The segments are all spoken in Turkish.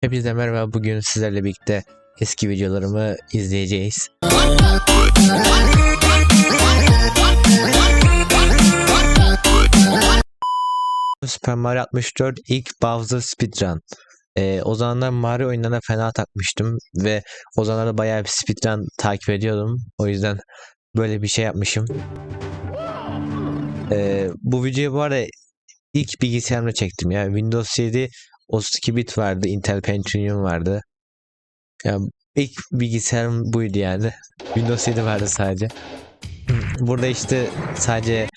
Hepinize merhaba. Bugün sizlerle birlikte eski videolarımı izleyeceğiz. Super Mario 64 ilk Bowser Speedrun. Ee, o zamanlar Mario oyunlarına fena takmıştım ve o zamanlarda bayağı bir speedrun takip ediyordum. O yüzden böyle bir şey yapmışım. Ee, bu videoyu bu arada ilk bilgisayarımda çektim ya. Windows 7 32 bit vardı, Intel Pentium vardı. Ya ilk bilgisayarım buydu yani. Windows 7 vardı sadece. Burada işte sadece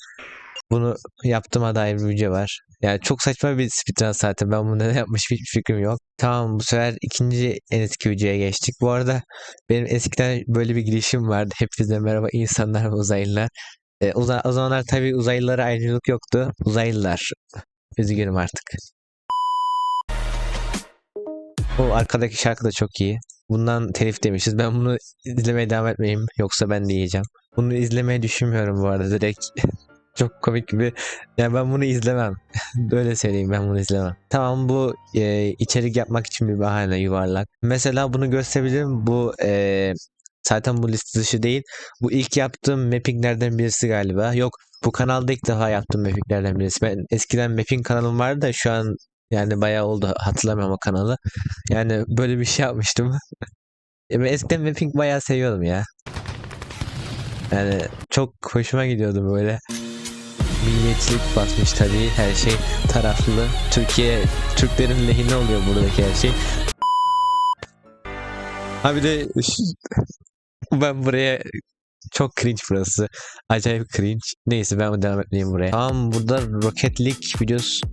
bunu yaptığıma dair bir video var. Yani çok saçma bir speedrun zaten. Ben bunu neden yapmış hiçbir fikrim yok. Tamam bu sefer ikinci en eski videoya geçtik. Bu arada benim eskiden böyle bir girişim vardı. Hepinize merhaba insanlar ve uzaylılar. Uza- o zamanlar tabii uzaylılara ayrımcılık yoktu. Uzaylılar. Üzgünüm artık. O arkadaki şarkı da çok iyi. Bundan telif demişiz. Ben bunu izlemeye devam etmeyeyim. Yoksa ben de yiyeceğim. Bunu izlemeyi düşünmüyorum bu arada direkt. çok komik bir... Yani ben bunu izlemem. Böyle söyleyeyim ben bunu izlemem. Tamam bu e, içerik yapmak için bir bahane yuvarlak. Mesela bunu gösterebilirim. Bu e, zaten bu liste dışı değil. Bu ilk yaptığım mappinglerden birisi galiba. Yok bu kanalda ilk defa yaptığım mappinglerden birisi. Ben eskiden mapping kanalım vardı da şu an yani bayağı oldu hatırlamıyorum o kanalı. Yani böyle bir şey yapmıştım. Ya ben eskiden mapping bayağı seviyordum ya. Yani çok hoşuma gidiyordu böyle. Milliyetçilik basmış tabii her şey taraflı. Türkiye Türklerin lehine oluyor buradaki her şey. Ha bir de ben buraya çok cringe burası. Acayip cringe. Neyse ben devam etmeyeyim buraya. Tamam burada Rocket League videosu.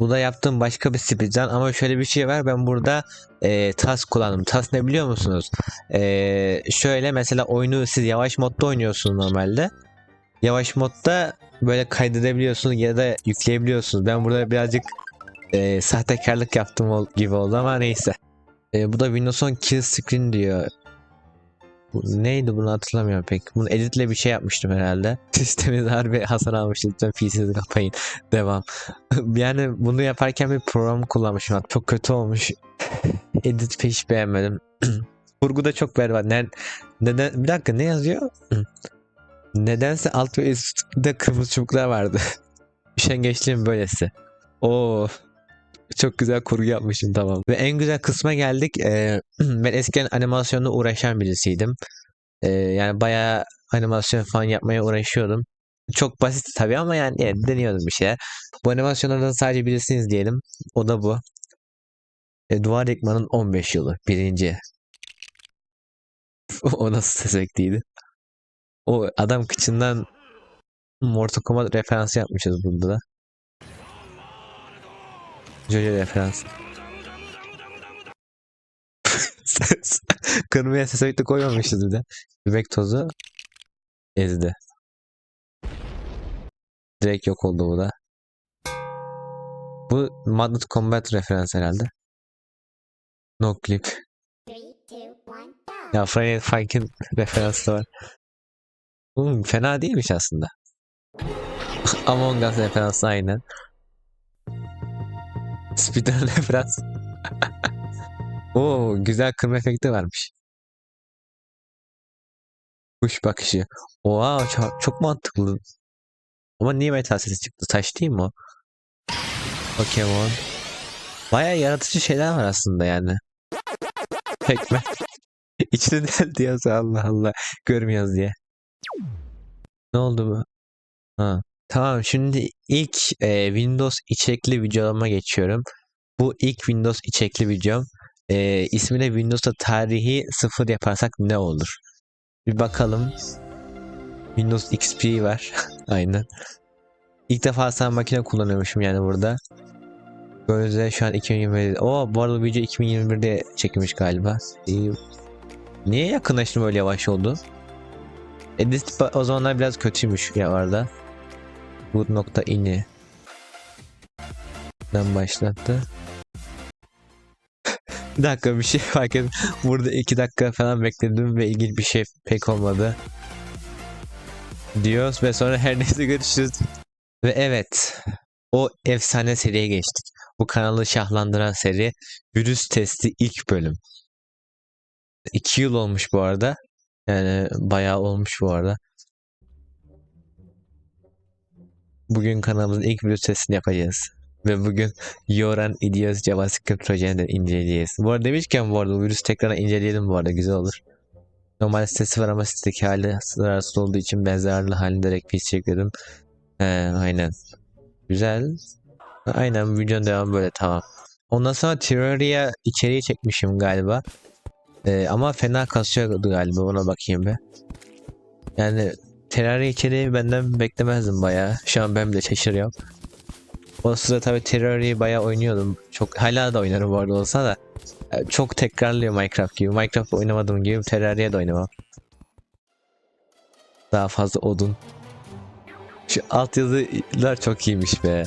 Bu da yaptığım başka bir speedrun ama şöyle bir şey var ben burada e, TAS kullandım. TAS ne biliyor musunuz? E, şöyle mesela oyunu siz yavaş modda oynuyorsunuz normalde. Yavaş modda böyle kaydedebiliyorsunuz ya da yükleyebiliyorsunuz. Ben burada birazcık e, sahtekarlık yaptım gibi oldu ama neyse. E, bu da Windows 10 kill screen diyor. Bu neydi bunu hatırlamıyorum pek. Bunu editle bir şey yapmıştım herhalde. Sisteminiz harbi hasar almış. Lütfen PC'nizi kapayın. Devam. yani bunu yaparken bir program kullanmışım. Çok kötü olmuş. Edit hiç beğenmedim. Kurgu da çok berbat. Ne, neden, bir dakika ne yazıyor? Nedense alt ve üstte kırmızı çubuklar vardı. Üşengeçliğin böylesi. Oo. Çok güzel kurgu yapmışım tamam. Ve en güzel kısma geldik. Ee, ben eskiden animasyonla uğraşan birisiydim. Ee, yani bayağı animasyon falan yapmaya uğraşıyordum. Çok basit tabii ama yani deniyordum bir şeyler. Bu animasyonlardan sadece birisini izleyelim. O da bu. E, Duvar Yıkmanın 15 yılı. Birinci. o nasıl ses ekliydi? O adam kıçından Mortal Kombat referansı yapmışız burada da. Jojo referans. Ses. Kırmaya ses ekli koymamışız bir de. Bebek tozu ezdi. Direkt yok oldu bu da. Bu Madness Combat referans herhalde. No clip. Ya Friday Funk'in referansı var. Hmm, fena değilmiş aslında. Among Us referansı aynen. Speedrun referans. Oo güzel kırma efekti varmış. Kuş bakışı. Oha çok, çok mantıklı. Ama niye metal sesi çıktı? Taş değil mi o? Pokemon. Baya yaratıcı şeyler var aslında yani. Pekmen. İçine deldi yazı Allah Allah. Görmüyoruz diye. Ne oldu bu? Ha. Tamam şimdi ilk e, Windows içerikli videolama geçiyorum. Bu ilk Windows içerikli videom. E, ismini Windows'ta tarihi sıfır yaparsak ne olur? Bir bakalım. Windows XP var. Aynen. İlk defa sen makine kullanıyormuşum yani burada. Üzere şu an 2021'de. Oo bu arada video 2021'de çekilmiş galiba. İyi. Niye yakınlaştım öyle yavaş oldu? Edit o zamanlar biraz kötüymüş ya orada. Bu nokta ini. Ben başlattı. bir dakika bir şey fark ettim. Burada iki dakika falan bekledim ve ilginç bir şey pek olmadı. Diyoruz ve sonra her neyse görüşürüz. Ve evet o efsane seriye geçtik. Bu kanalı şahlandıran seri Virüs Testi ilk bölüm. 2 yıl olmuş bu arada. Yani bayağı olmuş bu arada. Bugün kanalımızın ilk virüs testini yapacağız. Ve bugün Yoran Idios JavaScript projesini inceleyeceğiz. Bu arada demişken bu arada bu virüsü tekrar inceleyelim bu arada güzel olur. Normal sitesi var ama sitedeki hali sınırsız olduğu için benzerli halinde direkt bir çekledim. He, aynen. Güzel. Aynen videonun devamı böyle tamam. Ondan sonra Terraria içeriği çekmişim galiba. Ee, ama fena kasıyordu galiba ona bakayım bir. Yani Terraria içeriği benden beklemezdim bayağı. Şu an ben bile şaşırıyorum. O sırada tabii Terraria'yı bayağı oynuyordum. Çok hala da oynarım bu arada olsa da. e, Çok tekrarlıyor Minecraft gibi. Minecraft oynamadığım gibi Terraria da oynamam. Daha fazla odun. Şu altyazılar çok iyiymiş be.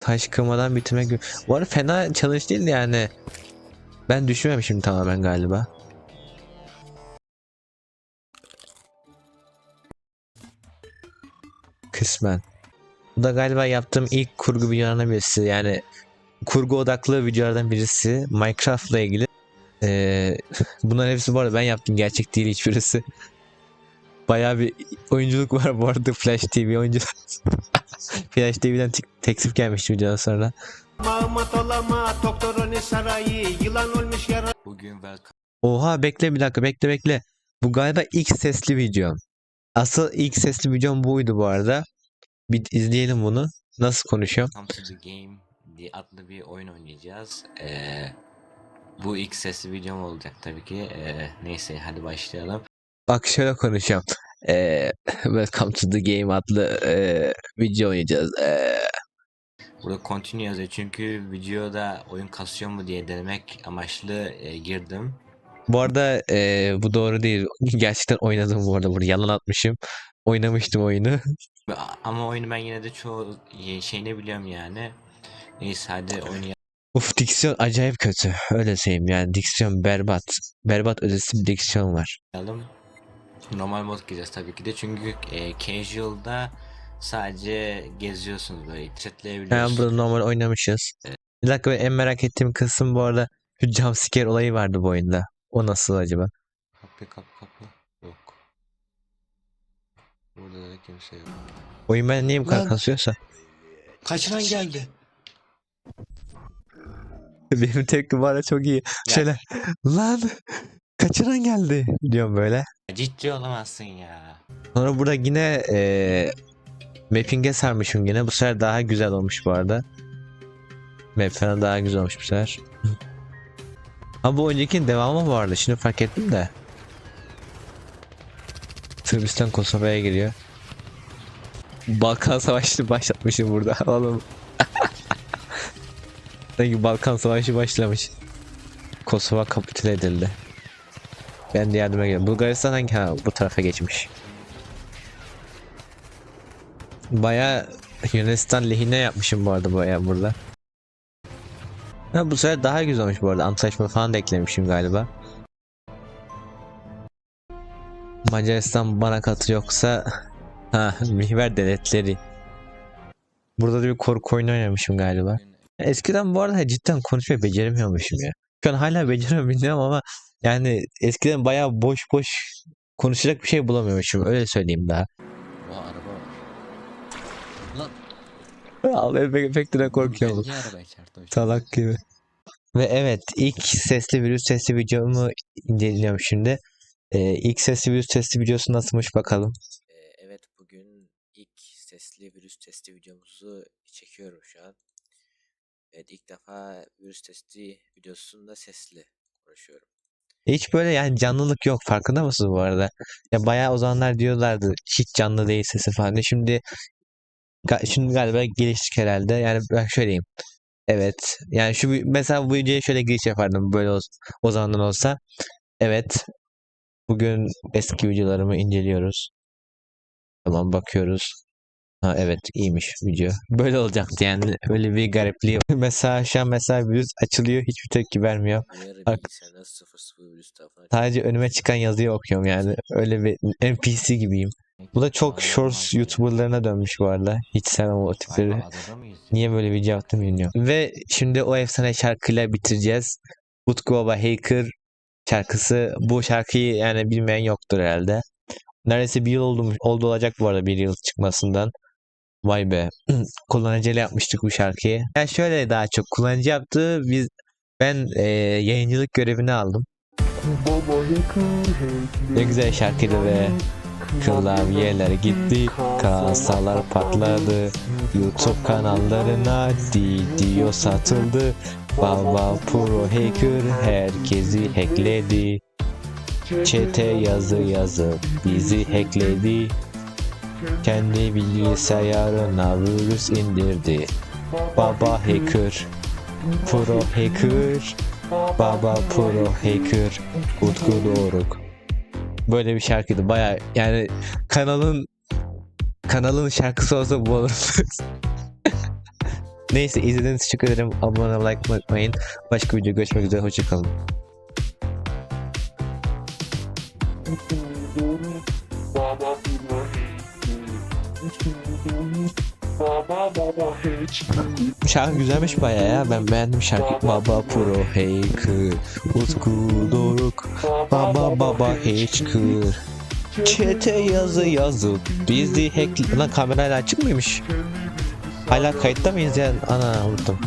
Taş kırmadan bitirmek gibi. Bu arada fena challenge değil yani. Ben düşmemişim tamamen galiba. Kısmen. Bu da galiba yaptığım ilk kurgu videolarından birisi. Yani kurgu odaklı videolardan birisi. Minecraft'la ilgili. Ee, bunların hepsi bu arada ben yaptım. Gerçek değil hiçbirisi. Bayağı bir oyunculuk var bu arada Flash TV oyunculuk. Flash TV'den tek- teklif gelmişti videodan sonra. Bugün Oha bekle bir dakika bekle bekle. Bu galiba ilk sesli videom. Asıl ilk sesli videom buydu bu arada. Bir izleyelim bunu. Nasıl konuşuyorum? to the game diye adlı bir oyun oynayacağız. Ee, bu ilk sesli videom olacak tabii ki. Ee, neyse hadi başlayalım. Bak şöyle konuşuyorum. Ee, Welcome to the Game adlı ee, video oynayacağız. Ee, Burada continue yazıyor çünkü videoda oyun kasıyor mu diye denemek amaçlı e, girdim. bu arada ee, bu doğru değil. Gerçekten oynadım bu arada. Burada yalan atmışım. Oynamıştım oyunu. Ama oyunu ben yine de çoğu şeyini biliyorum yani. Neyse hadi oynayalım. Uf diksiyon acayip kötü. Öyle söyleyeyim yani diksiyon berbat. Berbat ötesi bir diksiyon var. Normal mod gireceğiz tabii ki de çünkü e, casual'da sadece geziyorsunuz böyle Yani chatleyebiliyorsunuz. burada normal oynamışız. Bir dakika ben en merak ettiğim kısım bu arada şu jumpscare olayı vardı bu oyunda. O nasıl acaba? Kapı kapı kapı. Yok. Burada da kimse yok. Oyun ben niye bu kadar Lan. kasıyorsa? Kaçıran geldi. Benim tepkim var ya çok iyi. Şöyle lan kaçıran geldi diyorum böyle. Ciddi olamazsın ya. Sonra burada yine eee mapping'e sarmışım yine. Bu sefer daha güzel olmuş bu arada. Map falan daha güzel olmuş bu sefer. Ama bu öncekinin devamı vardı. Şimdi fark ettim de. Sırbistan Kosova'ya giriyor. Balkan Savaşı'nı başlatmışım burada oğlum. Sanki Balkan Savaşı başlamış. Kosova kapitüle edildi. Ben de yardıma geliyorum. Bulgaristan hangi? Ha, bu tarafa geçmiş. Baya Yunanistan lehine yapmışım bu arada baya burada. Ha, bu sefer daha güzel olmuş bu arada. Antlaşma falan da eklemişim galiba. Macaristan bana katı yoksa ha mihver devletleri. Burada da bir korku oyunu oynamışım galiba. Eskiden bu arada cidden konuşmayı beceremiyormuşum ya. Şu an hala beceremiyorum bilmiyorum ama yani eskiden bayağı boş boş konuşacak bir şey bulamıyormuşum. Öyle söyleyeyim daha. Oha araba var. Al efekt efektine korkuyorum. Salak gibi. Ve evet ilk sesli virüs sesli videomu inceliyorum şimdi. Ee, ilk sesli virüs testi videosu nasılmış bakalım. Ee, Evet bugün ilk sesli virüs testi videomuzu çekiyorum şu an. Evet ilk defa virüs testi videosunda sesli konuşuyorum. Hiç böyle yani canlılık yok farkında mısınız bu arada? Ya bayağı o zamanlar diyorlardı hiç canlı değil sesi falan. Şimdi şimdi galiba geliştik herhalde. Yani ben şöyleyim. Evet. Yani şu mesela bu videoya şöyle giriş yapardım böyle o, o zamandan olsa. Evet. Bugün eski videolarımı inceliyoruz. Tamam bakıyoruz. Ha evet iyiymiş video. Böyle olacaktı yani öyle bir garipliği. Mesela şu an mesela virüs açılıyor hiçbir tepki vermiyor. Uyarı Ar- bilgisayarda 00 virüs tarafından Sadece önüme çıkan yazıyı okuyorum yani. Öyle bir NPC gibiyim. Bu da çok shorts youtuberlarına dönmüş bu arada. Hiç sevmem o tipleri. Niye böyle video yaptım bilmiyorum. Ve şimdi o efsane şarkıyla bitireceğiz. Utku Baba Hacker şarkısı. Bu şarkıyı yani bilmeyen yoktur herhalde. Neredeyse bir yıl oldu, oldu olacak bu arada bir yıl çıkmasından. Vay be. Kullanıcıyla yapmıştık bu şarkıyı. Yani şöyle daha çok kullanıcı yaptı. Biz ben eee, yayıncılık görevini aldım. Ne güzel şarkıydı ve klavyeler gitti, kasalar patladı, YouTube kanallarına video satıldı, Baba Pro Hacker herkesi hackledi, çete yazı yazıp bizi hackledi, kendi bilgisayarına virüs indirdi, Baba Hacker, Pro Hacker, Baba Pro Hacker, Utku Doruk. Böyle bir şarkıydı baya yani kanalın kanalın şarkısı olsa bu olur. Neyse izlediğiniz için teşekkür ederim. Abone like unutmayın. Başka video görüşmek üzere. Hoşçakalın. Şarkı güzelmiş baya ya. Ben beğendim şarkı. Baba Pro Hacker, Utku Doruk, Baba Baba Hacker. Çete yazı yazıp bizi hack... Lan kamerayla açık mıymış? Hala kayıtta mıyız ya? Ana unuttum.